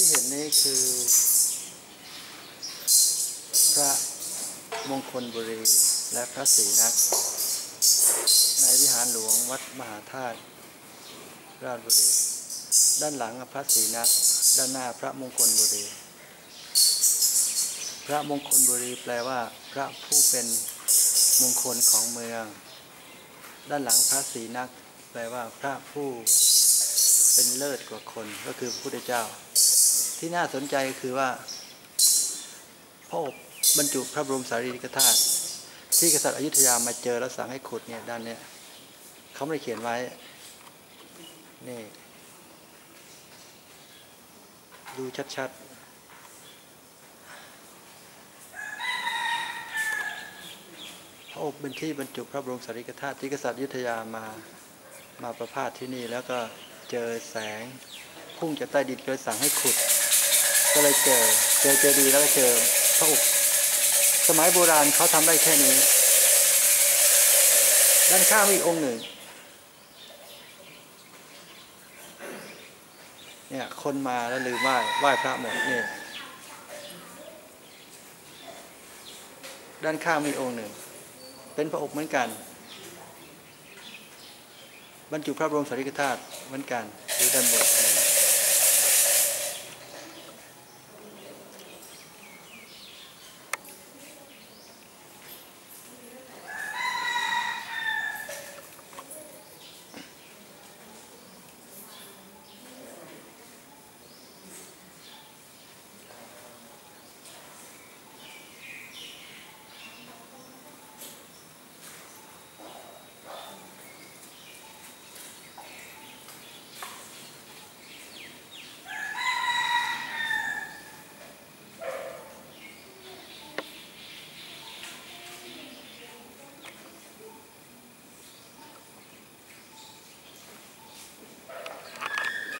ที่เห็นนี้คือ พระมงคลบุรีและพระศรีนัก ในวิหารหลวงวัดมหาธาตุราชบุรี ด้านหลังพระศรีนัก ด้านหน้าพระมงคลบุรี พระมงคลบุรีแปลว่า พระผู้เป็นมงคลของเมือง ด้านหลังพระศรีนัก แปลว่าพระผู้เป็นเลิศกว่าคนก็คือพระพุทธเจ้า ที่น่าสนใจคือว่าพระอบบรรจุพระบรมสารีริกธาตุที่กษัตริย์อยุธยามาเจอแล้วสั่งให้ขุดเนี่ยด้านเนี้ยเขาไม่ได้เขียนไว้นี่ดูชัดๆพระอบเป็นที่บรรจุพระบรมสารีริกธาตุที่กษัตริย์อยุธยามามาประพาสที่นี่แล้วก็เจอแสงพุ่งจากใต้ดินเลยสั่งให้ขุด ก็เลยเจอ เจอเจดีแล้วก็เจอพระอุปสมัยโบราณเขาทำได้แค่นี้ ด้านข้างมีอีกองค์หนึ่ง เนี่ยคนมาแล้วลืมไหว้ไหว้พระหมดเนี่ยด้านข้างมีองค์หนึ่ง เป็นพระอบเหมือนกัน บรรจุพระบรมสารีริกธาตุเหมือนกันหรือด้านบน